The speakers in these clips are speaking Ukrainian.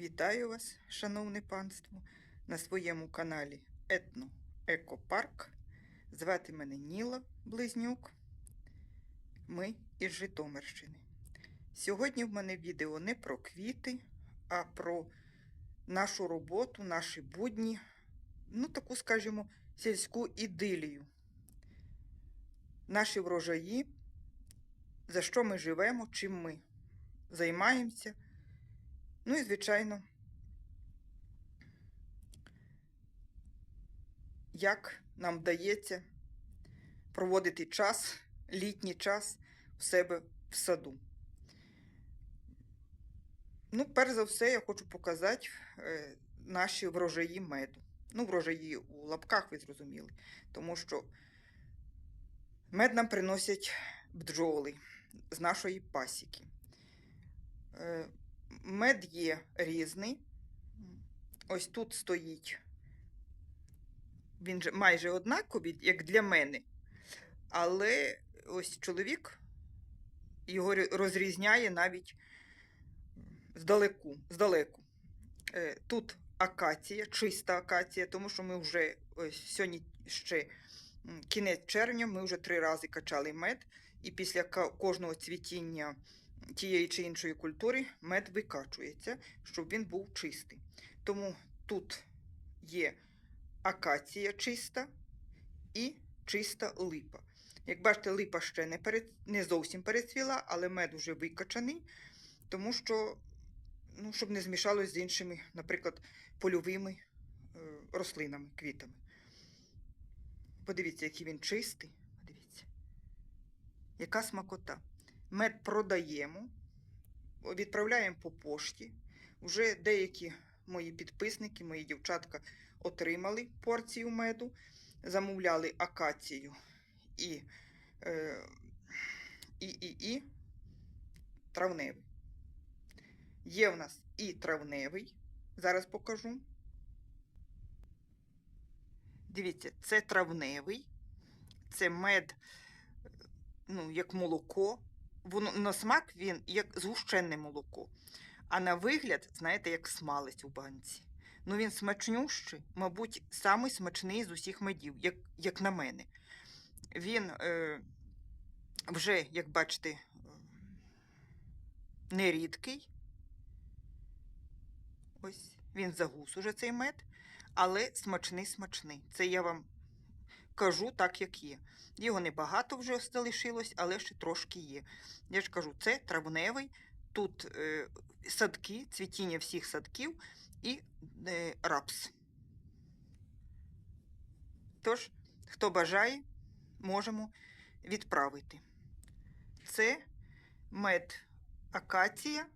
Вітаю вас, шановне панство, на своєму каналі Етно Екопарк. Звати мене Ніла Близнюк. Ми із Житомирщини. Сьогодні в мене відео не про квіти, а про нашу роботу, наші будні, ну таку, скажімо, сільську ідилію. Наші врожаї, за що ми живемо, чим ми займаємося. Ну і, звичайно, як нам вдається проводити час, літній час в себе в саду. Ну, перш за все, я хочу показати е, наші врожаї меду. Ну, врожаї у лапках, ви зрозуміли, тому що мед нам приносять бджоли з нашої пасіки. Мед є різний. Ось тут стоїть. Він же майже однаковий, як для мене. Але ось чоловік його розрізняє навіть здалеку. здалеку. Е, Тут акація, чиста акація, тому що ми вже ось сьогодні ще кінець червня, ми вже три рази качали мед, і після кожного цвітіння тієї чи іншої культури мед викачується, щоб він був чистий. Тому тут є акація чиста і чиста липа. Як бачите, липа ще не, перед, не зовсім перецвіла, але мед уже викачаний, тому що, ну, щоб не змішалось з іншими, наприклад, польовими е, рослинами, квітами. Подивіться, який він чистий. Подивіться. Яка смакота. Мед продаємо, відправляємо по пошті. Уже деякі мої підписники, мої дівчатка отримали порцію меду, замовляли акацію і, е, і, і, і травневий. Є в нас і травневий, зараз покажу. Дивіться, це травневий, це мед, ну, як молоко. Воно на смак він як згущенне молоко. А на вигляд, знаєте, як смалець у банці. Ну він смачнющий, мабуть, самий смачний з усіх медів, як, як на мене. Він е, вже, як бачите, е, не рідкий. Ось він загус уже цей мед, але смачний смачний. Це я вам кажу так, як є. Його небагато вже залишилось, але ще трошки є. Я ж кажу, це травневий. Тут е, садки, цвітіння всіх садків і е, рапс. Тож, хто бажає, можемо відправити. Це мед акація.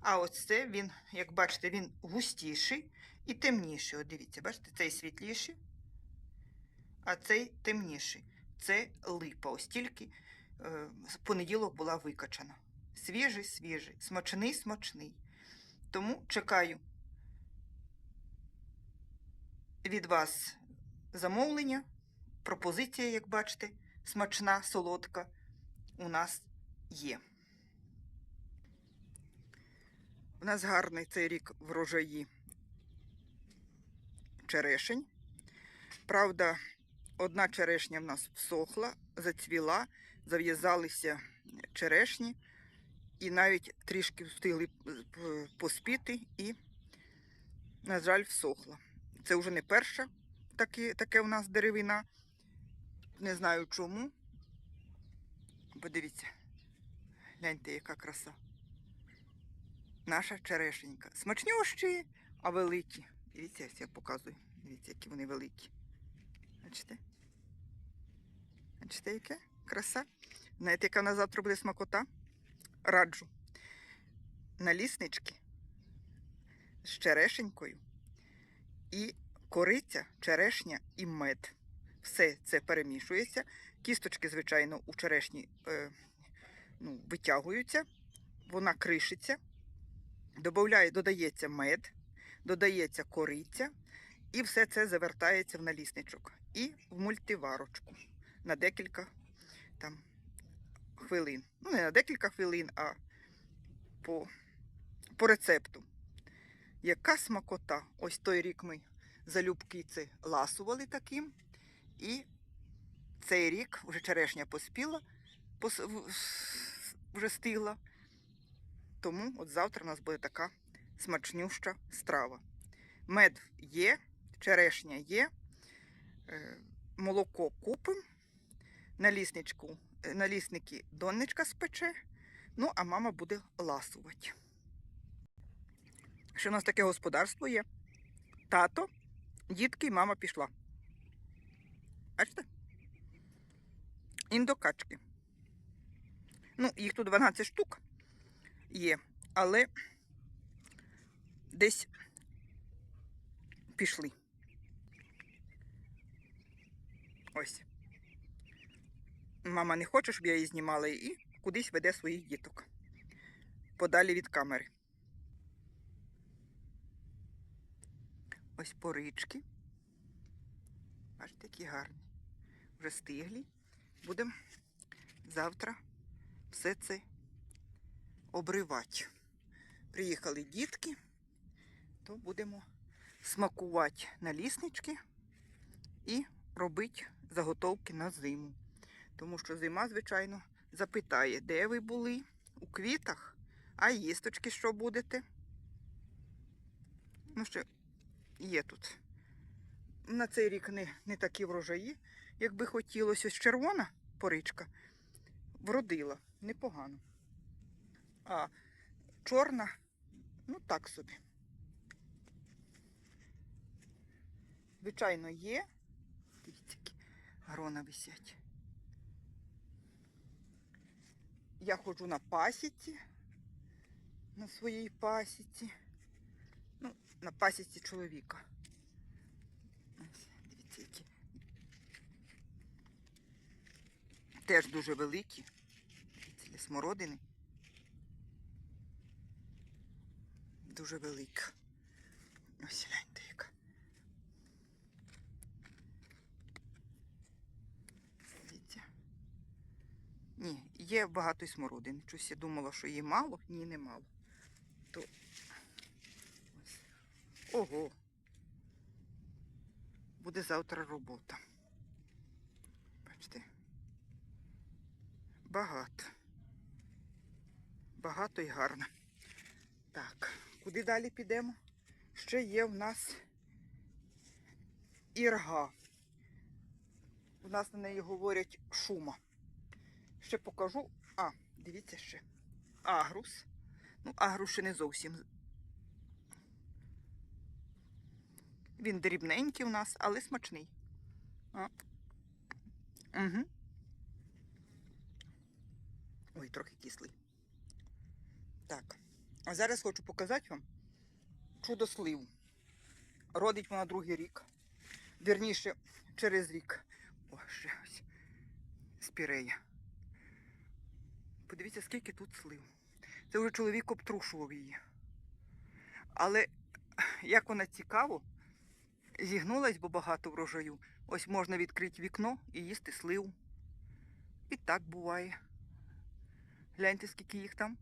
А ось це він, як бачите, він густіший і темніший. От дивіться, бачите, цей світліший, а цей темніший. Це липа. Ось тільки е, з понеділок була викачана. Свіжий, свіжий, смачний, смачний. Тому чекаю від вас замовлення, пропозиція, як бачите, смачна, солодка, у нас є. У нас гарний цей рік врожаї черешень. Правда, одна черешня в нас всохла, зацвіла, зав'язалися черешні і навіть трішки встигли поспіти і, на жаль, всохла. Це вже не перша таке, таке у нас деревина. Не знаю чому. Подивіться, гляньте, яка краса. Наша черешенька. Смачнющі, а великі. Дивіться, я показую. Дивіться, які вони великі. Бачите? Бачите, яке? Краса. Знаєте, яка на завтра буде смакота? Раджу. Наліснички з черешенькою і кориця, черешня і мед. Все це перемішується. Кісточки, звичайно, у черешні е, ну, витягуються, вона кришиться. Добавляє, додається мед, додається кориця, і все це завертається в налісничок і в мультиварочку на декілька там, хвилин. Ну, не на декілька хвилин, а по, по рецепту. Яка смакота! Ось той рік ми залюбки це ласували таким. І цей рік вже черешня поспіла, пос... вже стигла. Тому от завтра у нас буде така смачнюща страва. Мед є, черешня є, е, молоко купимо, налісничку, е, налісники донечка спече, ну а мама буде ласувати. Ще у нас таке господарство є. Тато, дітки і мама пішла. Бачите? Індокачки. Ну, їх тут 12 штук є, але десь пішли. Ось. Мама не хоче, щоб я її знімала і кудись веде своїх діток. Подалі від камери. Ось порички. Бачите, які гарні. Вже стиглі. Будемо завтра все це обривати. Приїхали дітки, то будемо смакувати наліснички і робити заготовки на зиму. Тому що зима, звичайно, запитає, де ви були? У квітах, а їсточки що будете? Ну, ще є тут. На цей рік не, не такі врожаї, як би хотілося. Ось червона поричка вродила непогано. А чорна, ну так собі. Звичайно, є. Дивіться, грона висять. Я ходжу на пасіці, на своїй пасіці. Ну, на пасіці чоловіка. Ось, дивіться, які. Теж дуже великі. Для смородини. Дуже велика. Ось гляньте яка. Дивіться. Ні, є багато й смородини. Щось я думала, що її мало. Ні, не мало. То... Ого. Буде завтра робота. Бачите. Багато. Багато і гарно. Так, куди далі підемо? Ще є в нас ірга. У нас на неї говорять шума. Ще покажу. А, дивіться ще. Агрус. Ну, агрус ще не зовсім. Він дрібненький у нас, але смачний. А. Угу. Ой, трохи кислий. Так. А зараз хочу показати вам чудо сливу. Родить вона другий рік. Вірніше, через рік. О, ще ось спірея. Подивіться, скільки тут слив. Це вже чоловік обтрушував її. Але як вона цікаво, зігнулась, бо багато врожаю. Ось можна відкрити вікно і їсти сливу. І так буває. Гляньте, скільки їх там.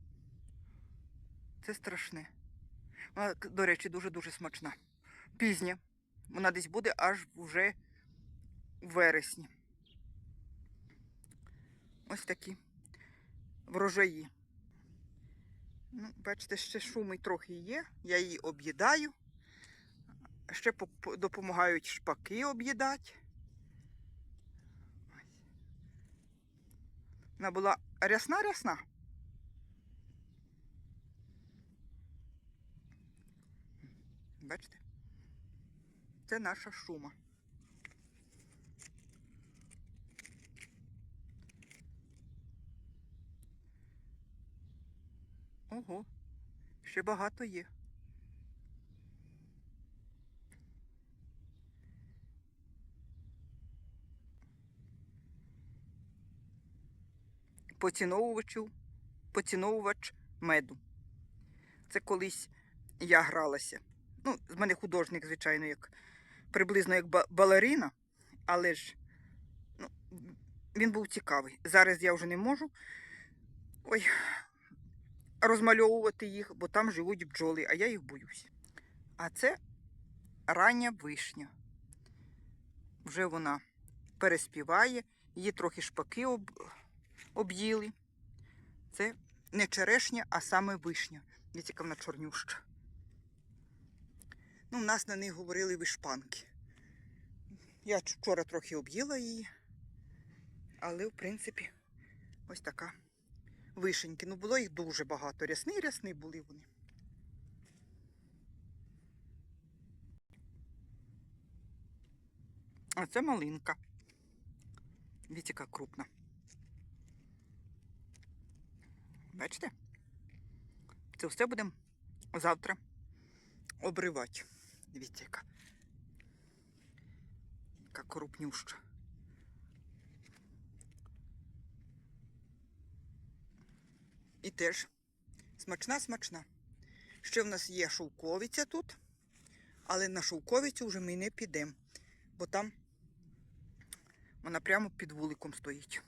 Це страшне. Вона, до речі, дуже-дуже смачна. Пізня. Вона десь буде аж вже у вересні. Ось такі врожаї. Ну, бачите, ще шуми трохи є. Я її об'їдаю. Ще по- по- допомагають шпаки об'їдати. Вона була рясна-рясна. Бачите? Це наша шума. Ого, ще багато є. Поціновувачу, поціновувач меду. Це колись я гралася. Ну, з мене художник, звичайно, як приблизно як балерина, але ж ну, він був цікавий. Зараз я вже не можу ой, розмальовувати їх, бо там живуть бджоли, а я їх боюсь. А це рання вишня. Вже вона переспіває, її трохи шпаки об... об'їли. Це не черешня, а саме вишня. Дивіться, яка вона чорнюща. Ну, в нас на них говорили вишпанки. Я вчора трохи об'їла її, але, в принципі, ось така вишеньки. Ну, було їх дуже багато. Рясний, рясний були вони. А це малинка. Дивіться, яка крупна. Бачите? Це все будемо завтра обривати. Дивіться, яка. Яка крупнюща. І теж смачна, смачна. Ще в нас є шовковиця тут, але на шовковицю вже ми не підемо, бо там вона прямо під вуликом стоїть.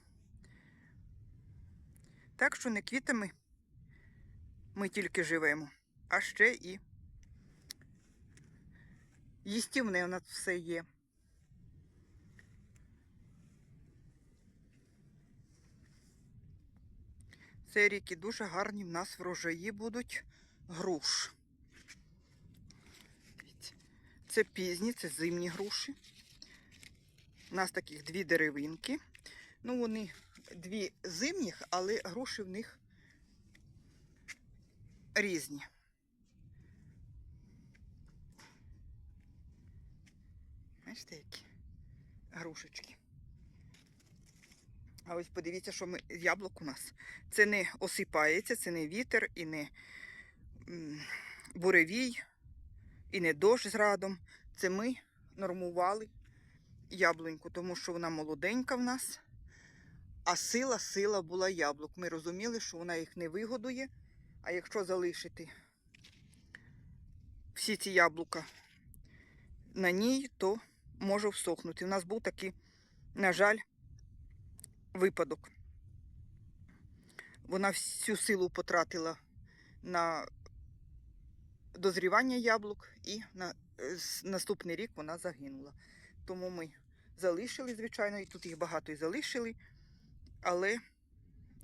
Так що не квітами ми тільки живемо, а ще і їстівне у нас все є. Цей рік і дуже гарні в нас врожаї будуть груш. Це пізні, це зимні груші. У нас таких дві деревинки. Ну, вони дві зимніх, але груші в них різні. Бачите, які грушечки. А ось подивіться, що ми яблук у нас. Це не осипається, це не вітер і не буревій, і не дощ з радом. Це ми нормували яблуньку, тому що вона молоденька в нас. А сила, сила була яблук. Ми розуміли, що вона їх не вигодує. А якщо залишити всі ці яблука на ній, то може всохнути. У нас був такий, на жаль, випадок. Вона всю силу потратила на дозрівання яблук, і на е, наступний рік вона загинула. Тому ми залишили, звичайно, і тут їх багато і залишили, але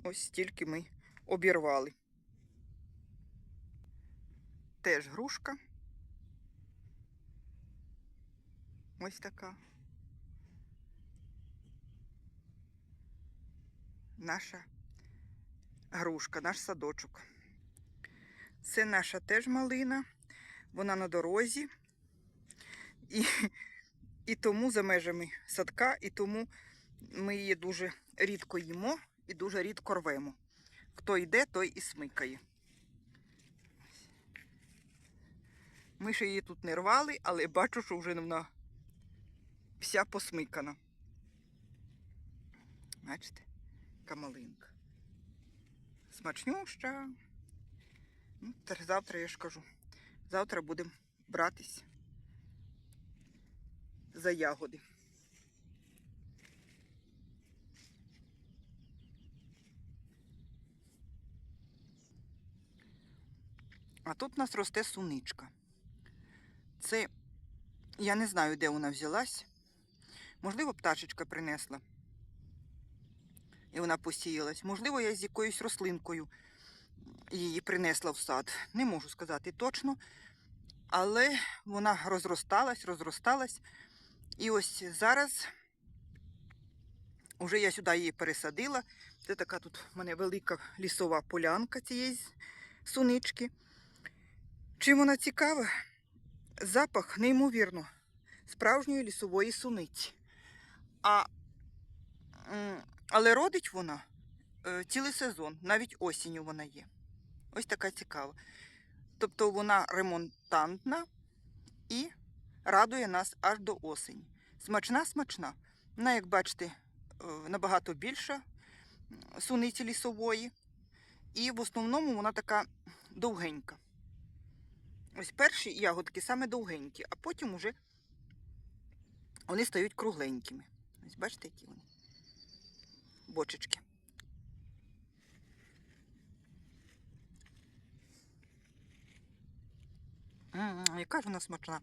ось стільки ми обірвали. Теж грушка. Ось така. Наша грушка, наш садочок. Це наша теж малина. Вона на дорозі. І, і тому за межами садка, і тому ми її дуже рідко їмо і дуже рідко рвемо. Хто йде, той і смикає. Ми ще її тут не рвали, але бачу, що вже вона вся посмикана. Бачите, яка малинка. Смачнюща. Ну, завтра я ж кажу. Завтра будемо братись за ягоди. А тут у нас росте суничка. Це я не знаю, де вона взялась. Можливо, пташечка принесла. І вона посіялась. Можливо, я з якоюсь рослинкою її принесла в сад. Не можу сказати точно. Але вона розросталась, розросталась. І ось зараз вже я сюди її пересадила. Це така тут в мене велика лісова полянка цієї сунички. Чим вона цікава? Запах неймовірно справжньої лісової суниці. А, але родить вона е, цілий сезон, навіть осінню вона є. Ось така цікава. Тобто вона ремонтантна і радує нас аж до осені. Смачна, смачна. Вона, як бачите, е, набагато більша суниці лісової. І в основному вона така довгенька. Ось перші ягодки саме довгенькі, а потім уже вони стають кругленькими. Ось бачите, які вони. Бочечки. М, М, Яка ж вона смачна.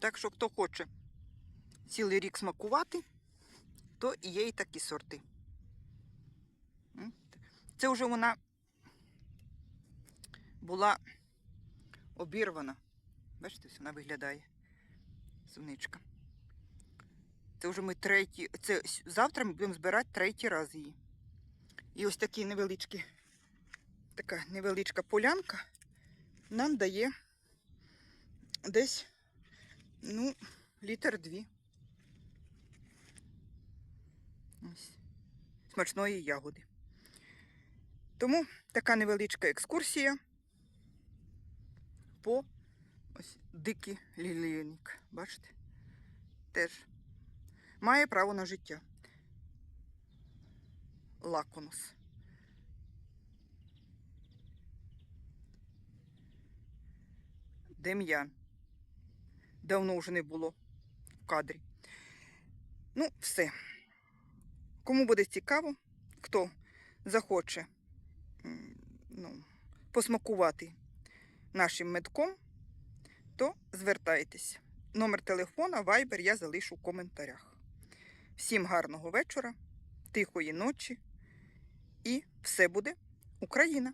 Так що, хто хоче цілий рік смакувати, то є і такі сорти. Це вже вона була обірвана. Бачите, вона виглядає. Суничка. Це вже ми третій. Це завтра ми будемо збирати третій раз її. І ось такі невеличкі, така невеличка полянка нам дає десь, ну, літр дві. Ось. Смачної ягоди. Тому така невеличка екскурсія по ось дикий лілійник. Бачите? Теж має право на життя. Лаконус. Дем'ян. Давно вже не було в кадрі. Ну, все. Кому буде цікаво, хто захоче ну, посмакувати нашим медком, то звертайтесь. Номер телефона, Viber я залишу в коментарях. Всім гарного вечора, тихої ночі і все буде Україна!